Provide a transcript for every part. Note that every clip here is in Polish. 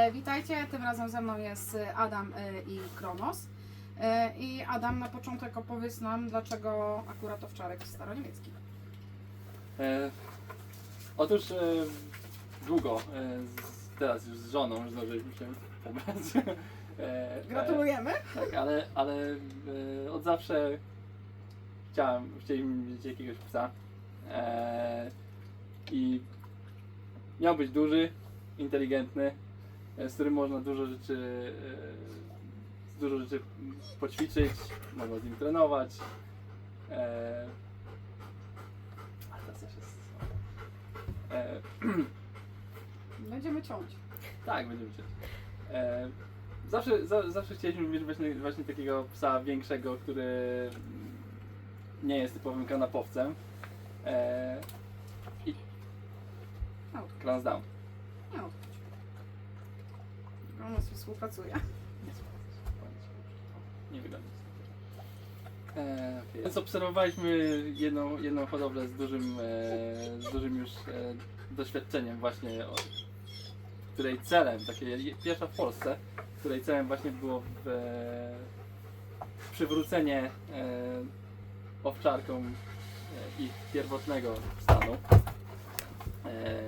E, Witajcie, tym razem ze mną jest Adam e, i Kronos. E, I Adam, na początek opowiedz nam, dlaczego akurat owczarek staroniemiecki. E, otóż e, długo, e, z, teraz już z żoną już zdążyliśmy się pobrać. E, Gratulujemy. E, tak, ale, ale e, od zawsze chciałem, chcieliśmy mieć jakiegoś psa. E, I miał być duży, inteligentny, z którym można dużo rzeczy, e, dużo rzeczy poćwiczyć, można z nim trenować. E, ale teraz też jest. E, Będziemy ciąć. tak, będziemy ciąć. E, zawsze, za, zawsze chcieliśmy mieć właśnie, właśnie takiego psa większego, który nie jest typowym kanapowcem. E, I No, Clans down. nie Kronos współpracuje. Nie wygląda. E, okay. Więc obserwowaliśmy jedną, jedną hodowlę z dużym, e, z dużym już e, doświadczeniem właśnie, o, której celem, takie pierwsza w Polsce, której celem właśnie było w, e, przywrócenie e, owczarkom e, ich pierwotnego stanu. E,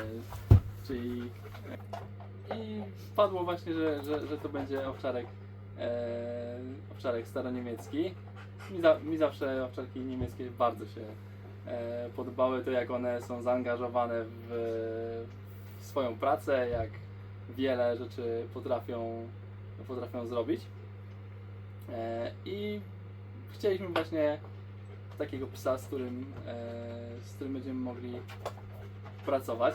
czyli e, i padło właśnie, że, że, że to będzie owczarek e, owczarek staroniemiecki. Mi, za, mi zawsze owczarki niemieckie bardzo się e, podobały, to jak one są zaangażowane w, w swoją pracę, jak wiele rzeczy potrafią, potrafią zrobić. E, I chcieliśmy właśnie takiego psa, z którym, e, z którym będziemy mogli pracować.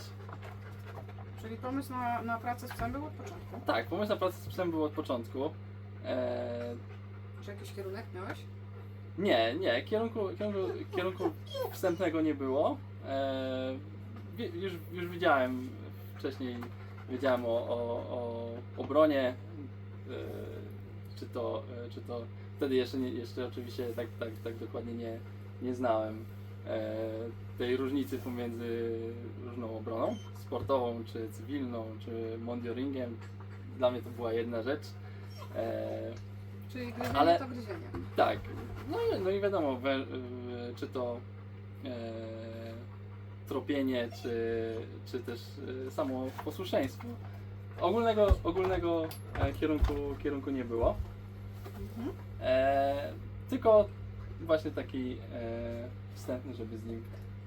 Czyli pomysł na, na pracę z psem był od początku. Tak, pomysł na pracę z psem był od początku. E, Czy jakiś kierunek miałeś? Nie, nie, kierunku, kierunku, kierunku wstępnego nie było. E, wi- już, już widziałem wcześniej, wiedziałem o, o, o obronie, e, czy, to, e, czy to wtedy jeszcze, nie, jeszcze oczywiście tak, tak, tak dokładnie nie, nie znałem tej różnicy pomiędzy różną obroną, sportową, czy cywilną, czy mondioringiem. Dla mnie to była jedna rzecz. E, Czyli gryzienie Ale- to gryzienie. tak, no, i- no i wiadomo, we, y, czy to e, tropienie, czy, czy też e, samo posłuszeństwo. Ogólnego, ogólnego e, kierunku, kierunku nie było, Mhm. e, tylko właśnie taki e, wstępny, żeby z nim,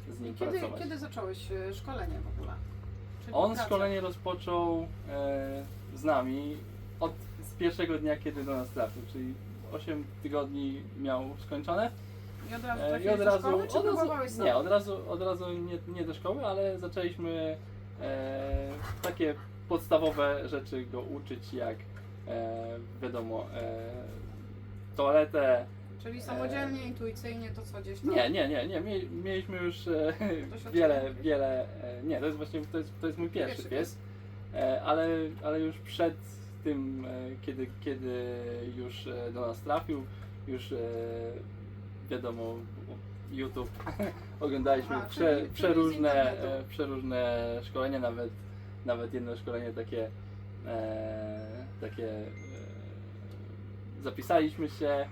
z nim Kiedy, pracować. kiedy zacząłeś e, szkolenie w ogóle? Czyli On pracę? szkolenie rozpoczął e, z nami od z pierwszego dnia, kiedy do nas trafił, czyli 8 tygodni miał skończone. I od razu E, trafiłeś do szkoły, czy od razu, sam? nie, od razu, od razu nie, nie do szkoły, ale zaczęliśmy e, takie podstawowe rzeczy go uczyć, jak e, wiadomo, e, toaletę. Czyli samodzielnie, intuicyjnie, to co gdzieś tam? Nie, nie, nie, nie. Mie, mieliśmy już e, Doświadczenie? wiele, wiele. E, nie, to jest właśnie to jest, to jest mój pierwszy Pierwszy pies, e, ale, ale już przed tym, e, kiedy, kiedy już e, do nas trafił, już e, wiadomo, YouTube oglądaliśmy prze, czyli- czyli z przeróżne, internetu. e, przeróżne szkolenia, nawet, nawet jedno szkolenie takie, e, takie e, zapisaliśmy się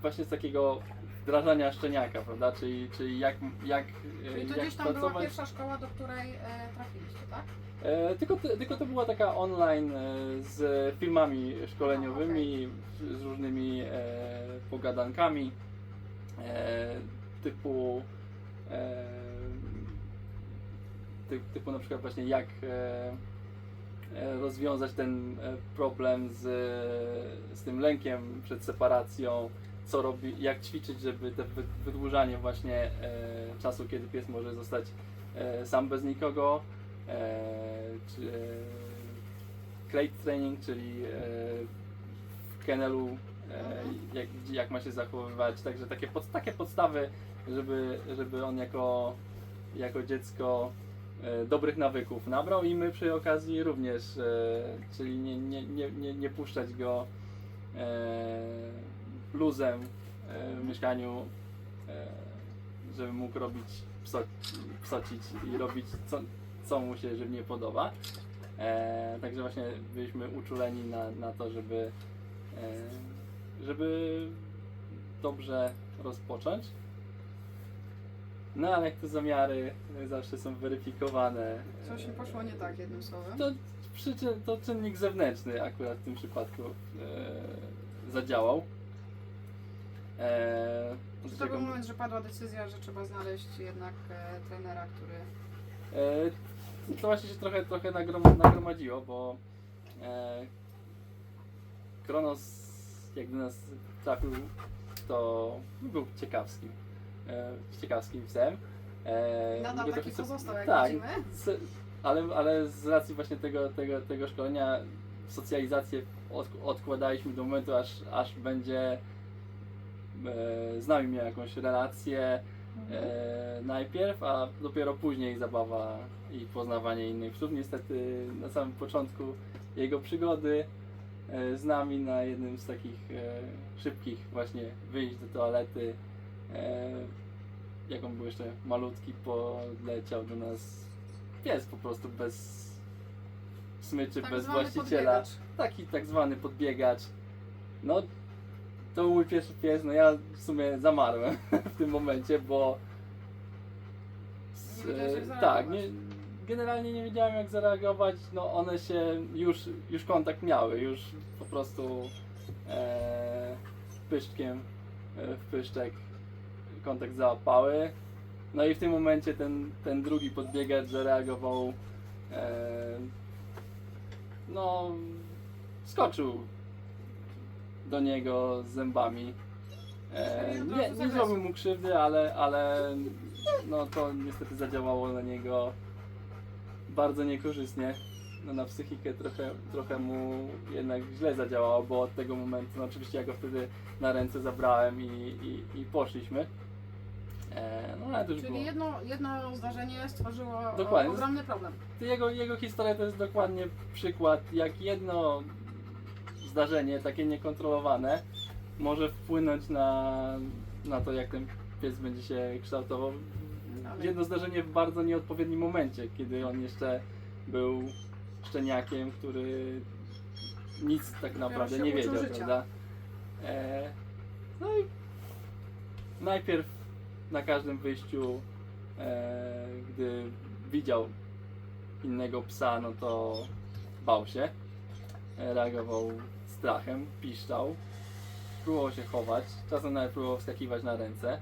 właśnie z takiego wdrażania szczeniaka, prawda? Czyli, czyli jak, jak, e, Czyli to jak gdzieś tam była pracować. pierwsza szkoła, do której e, trafiliście, tak? E, tylko, to- tylko to była taka online e, z filmami szkoleniowymi, z różnymi e, pogadankami e, typu e, ty, typu na przykład właśnie jak e, e, rozwiązać ten e, problem z, z tym lękiem przed separacją, co robi, jak ćwiczyć, żeby wy- wydłużanie właśnie e, czasu, kiedy pies może zostać e, sam bez nikogo, e, czy, e, crate training, czyli e, w kennelu e, jak, jak ma się zachowywać, także takie, pod, takie podstawy, żeby, żeby on jako, jako dziecko e, dobrych nawyków nabrał i my przy okazji również, e, czyli nie, nie, nie, nie, nie puszczać go e, luzem e, w mieszkaniu, e, żeby mógł robić pso, psocić i robić co, co mu się żywnie podoba. E, także właśnie byliśmy uczuleni na, na to, żeby, e, żeby dobrze rozpocząć. No ale jak te zamiary zawsze są weryfikowane. Coś mi poszło nie tak, jednym słowem. To, przyczyn, to czynnik zewnętrzny akurat w tym przypadku e, zadziałał. E, Czy to był moment, że padła decyzja, że trzeba znaleźć jednak e, trenera, który... E, to właśnie się trochę, trochę nagrom, nagromadziło, bo e, Kronos jak do nas trafił, to był ciekawskim, e, ciekawskim psem. E, Nadal był taki trochę- pozostał, jak tak, widzimy. ale, ale z racji właśnie tego, tego, tego szkolenia socjalizację od, odkładaliśmy do momentu, aż, aż będzie e, z nami miał jakąś relację, e, najpierw, a dopiero później zabawa i poznawanie innych psów. Niestety na samym początku jego przygody e, z nami na jednym z takich e, szybkich właśnie wyjść do toalety, e, jak on był jeszcze malutki, poleciał do nas pies po prostu bez smyczy, Tak bez właściciela. podbiegacz. Taki tak zwany podbiegacz. No to był mój pierwszy pies, no ja w sumie zamarłem w tym momencie, bo Nie wiedziałeś, jak e, tak, nie, generalnie nie wiedziałem jak zareagować, no one się już, już kontakt miały, już po prostu e, pyszczkiem e, w pyszczek kontakt załapały. No i w tym momencie ten, ten drugi podbiegacz zareagował e, no skoczył do niego z zębami. E, od nie, nie zrobił mu krzywdy, ale, ale no to niestety zadziałało na niego bardzo niekorzystnie. No na psychikę trochę, trochę mu jednak źle zadziałało, bo od tego momentu, no oczywiście ja go wtedy na ręce zabrałem i, i, i poszliśmy. E, no ale to już było. Czyli jedno, jedno zdarzenie stworzyło o- Dokładnie. ogromny problem. Jego, jego historia to jest dokładnie przykład, jak jedno zdarzenie, takie niekontrolowane, może wpłynąć na, na to, jak ten pies będzie się kształtował. Ale- Jedno zdarzenie w bardzo nieodpowiednim momencie, kiedy on jeszcze był szczeniakiem, który nic tak naprawdę się nie uczył wiedział, życia. prawda? E, no i najpierw na każdym wyjściu, e, gdy widział innego psa, no to bał się, reagował strachem, piszczał, próbował się chować, czasem nawet próbował wskakiwać na ręce.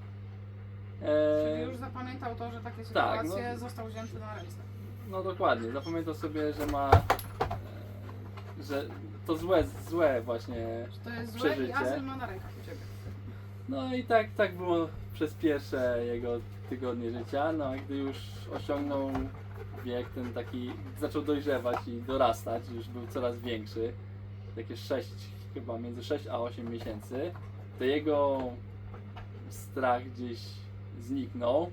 E, Czyli już zapamiętał to, że takie tak, sytuacje no. został wzięty na ręce. No dokładnie, zapamiętał sobie, że ma, e, że to złe, złe właśnie Że to jest złe i Przeżycie. azyl ma na rękach u Ciebie. No i tak, tak było przez pierwsze jego tygodnie życia, no a gdy już osiągnął wiek ten taki, zaczął dojrzewać i dorastać, już był coraz większy, takie 6, chyba między 6 a 8 miesięcy, to jego strach gdzieś zniknął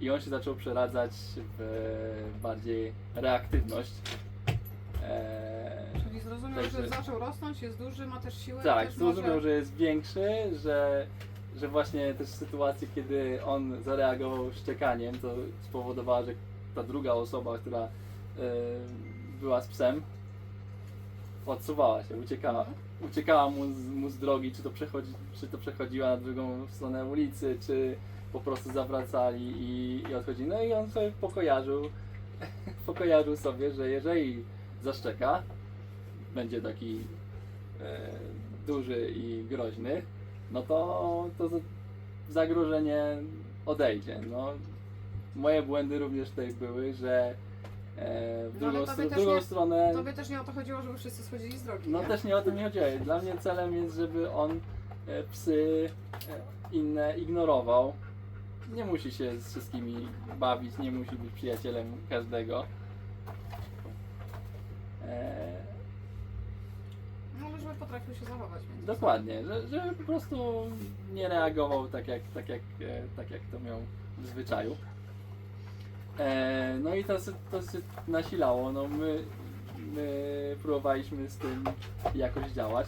i on się zaczął przeradzać w bardziej reaktywność. Eee, Czyli zrozumiał, Także- że zaczął rosnąć, jest duży, ma też siłę. tak, też zrozumiał, może... że jest większy, że, że właśnie też sytuacje, kiedy on zareagował szczekaniem, to spowodowało, że ta druga osoba, która e, była z psem, odsuwała się, uciekała. Uciekała mu z, mu z drogi, czy to, przechodzi, czy to przechodziła na drugą stronę ulicy, czy po prostu zawracali i, i odchodzili. No i on sobie pokojarzył, pokojarzył sobie, że jeżeli zaszczeka, będzie taki e, duży i groźny, no to, to za- zagrożenie odejdzie. No, moje błędy również tutaj były, że e, w No, drugą, str- drugą nie- stronę. Tobie też nie o to chodziło, żeby wszyscy schodzili z drogi, No nie? też nie o tym nie chodziło. Dla mnie celem jest, żeby on e, psy e, inne ignorował. Nie musi się z wszystkimi bawić, nie musi być przyjacielem każdego. E, żeby potrafił się zachować. Dokładnie, że, że po prostu nie reagował tak jak, tak jak, e, tak jak to miał w zwyczaju. E, no i to, się- to się nasilało. No my, my próbowaliśmy z tym jakoś działać.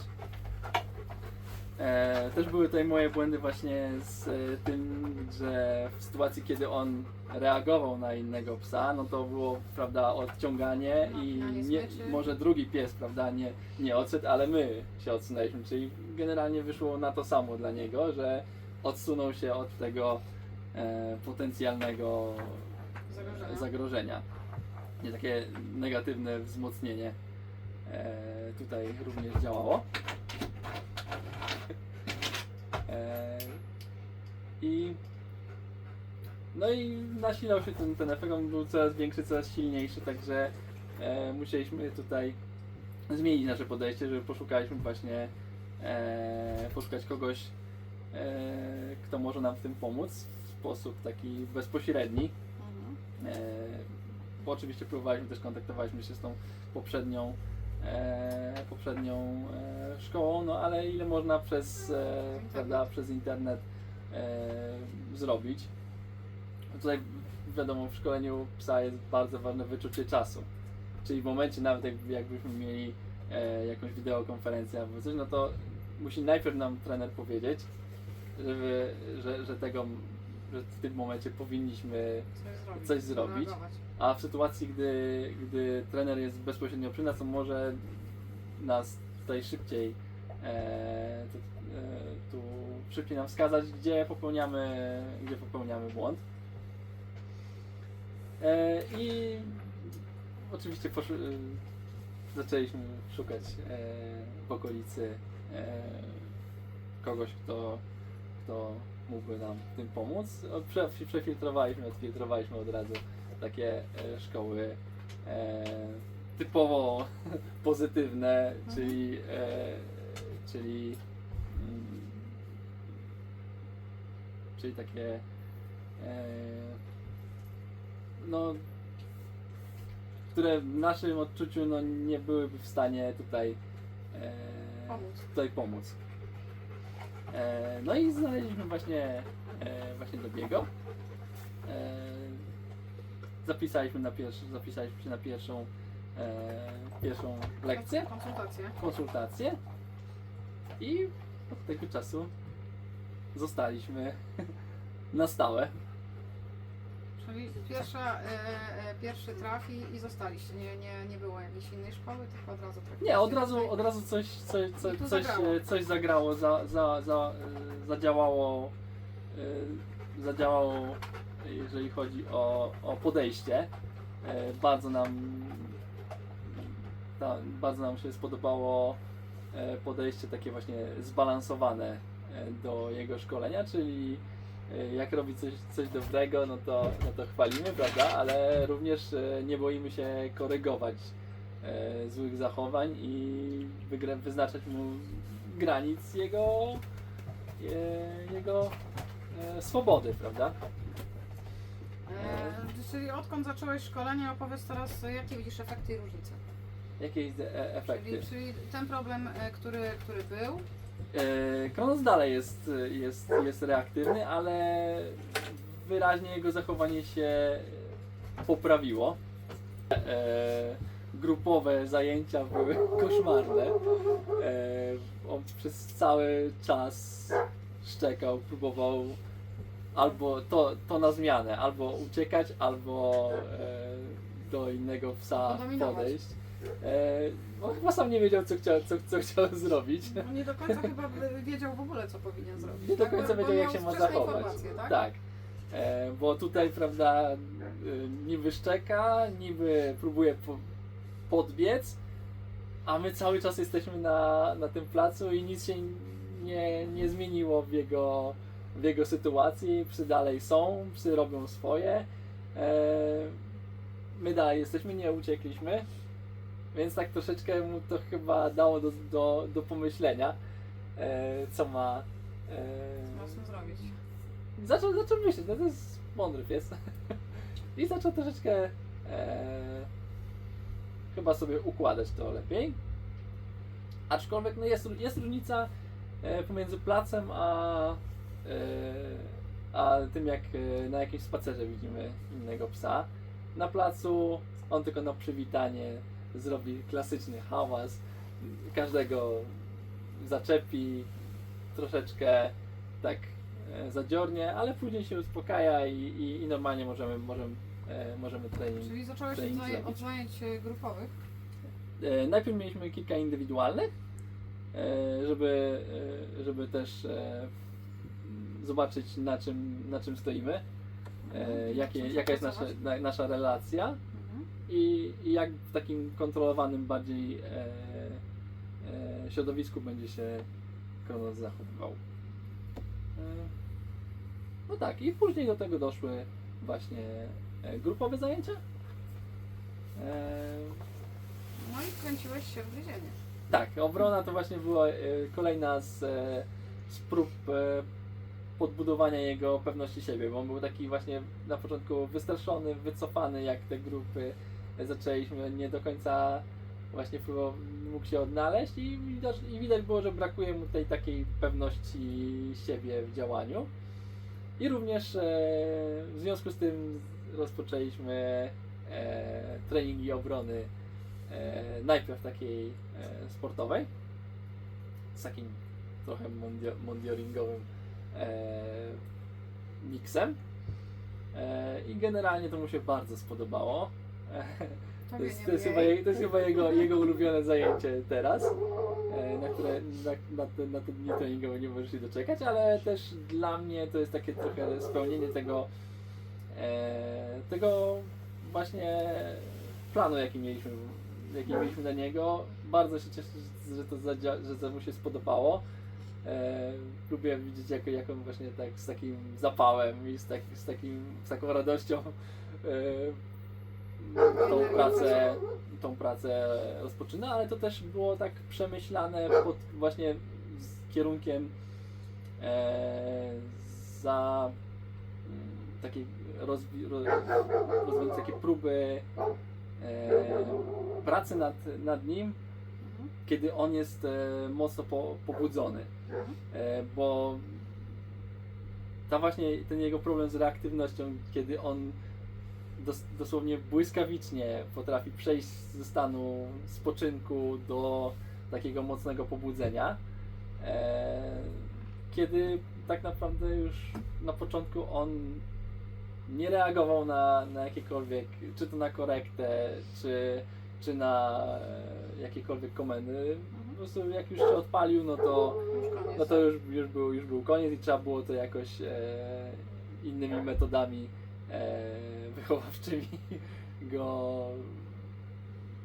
E, też były tutaj moje błędy właśnie z e, tym, że w sytuacji, kiedy on reagował na innego psa, no to było, prawda, odciąganie i Napinanie nie, może drugi pies, prawda, nie, nie odszedł, ale my się odsunęliśmy, czyli generalnie wyszło na to samo dla niego, że odsunął się od tego e, potencjalnego Zagrożenia. zagrożenia. Nie takie negatywne wzmocnienie e, tutaj również działało. E, I no i nasilał się ten, ten efekt, on był coraz większy, coraz silniejszy, także e, musieliśmy tutaj zmienić nasze podejście, żeby poszukaliśmy właśnie e, poszukać kogoś, e, kto może nam w tym pomóc w sposób taki bezpośredni. E, bo oczywiście próbowaliśmy też kontaktowaliśmy się z tą poprzednią poprzednią e, szkołą, no ale ile można przez, e, prawda, przez internet e, zrobić. Tutaj wiadomo w szkoleniu psa jest bardzo ważne wyczucie czasu. Czyli w momencie nawet jak, jakbyśmy mieli e, jakąś wideokonferencję albo coś, no to musi najpierw nam trener powiedzieć, żeby, że, że tego, że w tym momencie powinniśmy Coś zrobić. Coś zrobić. A w sytuacji, gdy, gdy trener jest bezpośrednio przy nas, to może nas tutaj szybciej e, tu, e, tu szybciej nam wskazać, gdzie popełniamy, gdzie popełniamy błąd. E, I oczywiście posz, e, zaczęliśmy szukać e, w okolicy e, kogoś, kto, kto mógłby nam w tym pomóc. Prze, przefiltrowaliśmy, odfiltrowaliśmy od razu takie e, szkoły e, typowo pozytywne, czyli, e, czyli, mm, czyli takie e, no, które w naszym odczuciu no, nie byłyby w stanie tutaj e, Pomóc. tutaj pomóc. E, no i znaleźliśmy właśnie, e, właśnie Dobiego. E, zapisaliśmy, na pierwszy, zapisaliśmy się na pierwszą, e, pierwszą lekcję, Konsultacje. konsultację i od tego czasu zostaliśmy na stałe. Pierwsza, e, e, pierwszy traf i, zostaliście. Nie, nie, nie było jakiejś innej szkoły, tylko od razu trafiliście Nie, od razu, od razu coś, coś, I coś, tu coś, zagrało. e, coś zagrało, za, za, za, e, zadziałało, e, zadziałało, jeżeli chodzi o, o podejście. E, Bardzo nam, ta, bardzo nam się spodobało e, podejście takie właśnie zbalansowane e, do jego szkolenia, czyli jak robi coś, coś dobrego, no to, no to chwalimy, prawda? Ale również e, nie boimy się korygować e, złych zachowań i wyznaczać mu granic jego, e, jego e, swobody, prawda? E, czyli odkąd zacząłeś szkolenie, opowiedz teraz, e, jakie widzisz efekty i różnice. Jakie e- efekty? Czyli, czyli ten problem, e, który, który był, E, Kronos dalej jest, jest, jest reaktywny, ale wyraźnie jego zachowanie się poprawiło. E, grupowe zajęcia były koszmarne. E, on przez cały czas szczekał, próbował albo to, to na zmianę, albo uciekać, albo e, do innego psa podejść. E, on chyba sam nie wiedział, co chciał, co, co chciał zrobić. no nie do końca chyba wiedział w ogóle, co powinien zrobić. Nie do tak? końca wiedział, jak się ma zachować. tak? Tak. E, bo tutaj, prawda, y, niby szczeka, niby próbuje po, podbiec, a my cały czas jesteśmy na, na tym placu i nic się nie, nie zmieniło w jego, w jego sytuacji. Psy dalej są, psy robią swoje. E, my dalej jesteśmy, nie uciekliśmy. Więc tak troszeczkę mu to chyba dało do, do, do pomyślenia, e, co ma. E, Co zrobić? zaczął, zaczął myśleć, no to jest mądry pies. I zaczął troszeczkę e, chyba sobie układać to lepiej. Aczkolwiek no jest, jest różnica e, pomiędzy placem a, e, a tym jak e, na jakimś spacerze widzimy innego psa. Na placu on tylko na przywitanie zrobi klasyczny hałas, każdego zaczepi, troszeczkę tak e, zadziornie, ale później się uspokaja i, i, i normalnie możemy, możemy, e, możemy trening. Czyli zacząłeś od, trening zaj- zrobić. od zajęć e, grupowych. E, najpierw mieliśmy kilka indywidualnych, e, żeby, e, żeby też e, zobaczyć na czym, na czym stoimy, e, Mhm. jakie, jaka jest nasza, na, nasza relacja. I, i jak w takim kontrolowanym bardziej e, e, środowisku będzie się Kronos zachowywał. E, no tak, i później do tego doszły właśnie e, grupowe zajęcia. E, No i kręciłeś się w więzienie. tak, obrona to właśnie była e, kolejna z, e, z prób podbudowania jego pewności siebie, bo on był taki właśnie na początku wystraszony, wycofany, jak te grupy zaczęliśmy, nie do końca właśnie mógł się odnaleźć i widać, i widać było, że brakuje mu tej takiej pewności siebie w działaniu. I również e, w związku z tym rozpoczęliśmy e, treningi obrony e, najpierw takiej e, sportowej z takim trochę mondio- mondioringowym e, miksem e, i generalnie to mu się bardzo spodobało. To jest, to jest, chyba, je- to jest chyba jego, jego ulubione zajęcie teraz, e, na które na, na, te, na te dni treningowe nie możesz się doczekać, ale też dla mnie to jest takie trochę spełnienie tego e, tego właśnie planu, jaki mieliśmy, jaki mieliśmy na niego. Bardzo się cieszę, że- że to zadzia- że to mu się spodobało. E, lubię widzieć, jak, jak on właśnie tak z takim zapałem i z, tak, z, takim, z taką radością e, tą pracę, tą pracę rozpoczyna, ale to też było tak przemyślane pod właśnie z kierunkiem e, za mm, takiej rozwi- ro, rozwinięcia takie próby e, pracy nad, nad nim, kiedy on jest e, mocno po, pobudzony. E, bo ta właśnie ten jego problem z reaktywnością, kiedy on dos, dosłownie błyskawicznie potrafi przejść ze stanu spoczynku do takiego mocnego pobudzenia, e, kiedy tak naprawdę już na początku on nie reagował na, na jakiekolwiek, czy to na korektę, czy, czy na e, jakiekolwiek komendy. Po prostu jak już się odpalił, no to no to już, już, był, już był koniec i trzeba było to jakoś e, innymi metodami e, wychowawczymi go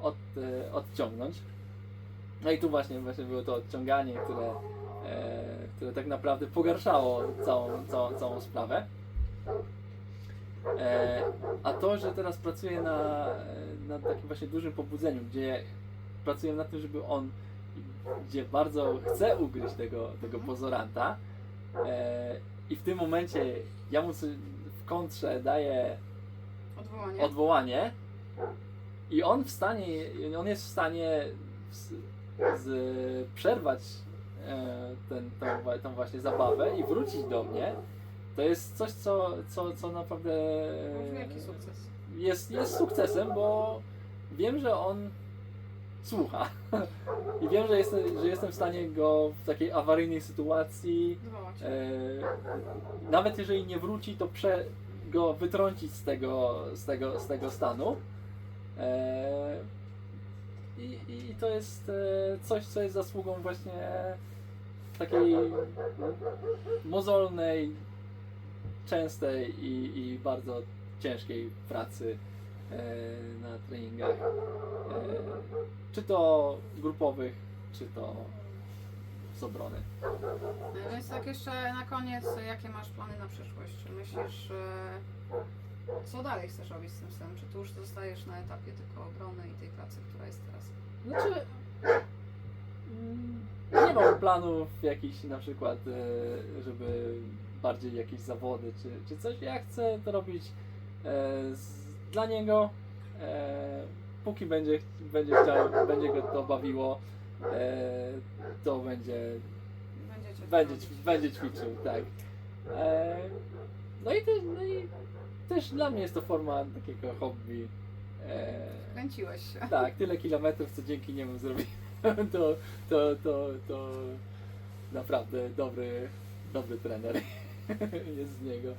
od, e, odciągnąć. No i tu właśnie, właśnie było to odciąganie, które, e, które tak naprawdę pogarszało całą, całą, całą sprawę. E, a to, że teraz pracuję na, na takim właśnie dużym pobudzeniu, gdzie pracuję nad tym, żeby on gdzie bardzo chce ugryźć tego, tego pozoranta e, i w tym momencie ja mu w kontrze daję Odwołanie. odwołanie i on w stanie, on jest w stanie z, z, przerwać e, ten, tą, tą właśnie zabawę i wrócić do mnie, to jest coś, co, co, co naprawdę e, sukces. jest, jest sukcesem, bo wiem, że on słucha. I wiem, że jestem, że jestem w stanie go w takiej awaryjnej sytuacji, e, nawet jeżeli nie wróci, to prze, go wytrącić z tego, z tego, z tego stanu. E, i, I to jest e, coś, co jest zasługą właśnie takiej mozolnej, częstej i, i bardzo ciężkiej pracy e, na treningach. Czy to grupowych, czy to z obrony. Więc tak jeszcze na koniec, jakie masz plany na przyszłość? Czy myślisz, co dalej chcesz robić z tym snem? Czy tu już zostajesz na etapie tylko obrony i tej pracy, która jest teraz? Znaczy, mm, nie mam planów jakichś na przykład, e, żeby bardziej jakieś zawody czy, czy coś. Ja chcę to robić e, z, dla niego. E, póki będzie, będzie chciał, będzie go to bawiło, e, to będzie, będzie, robić. będzie ćwiczył, tak. E, no, i też, no i też dla mnie jest to forma takiego hobby. E, Kręciłeś się. tak, tyle kilometrów, co dzięki niemu zrobiłem, to, to, to, to naprawdę dobry, dobry trener jest z niego.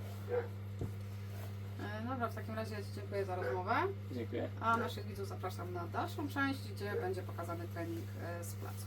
E, Dobra, w takim razie ja Ci dziękuję za rozmowę, Dziękuję. a naszych widzów zapraszam na dalszą część, gdzie będzie pokazany trening e, z placu.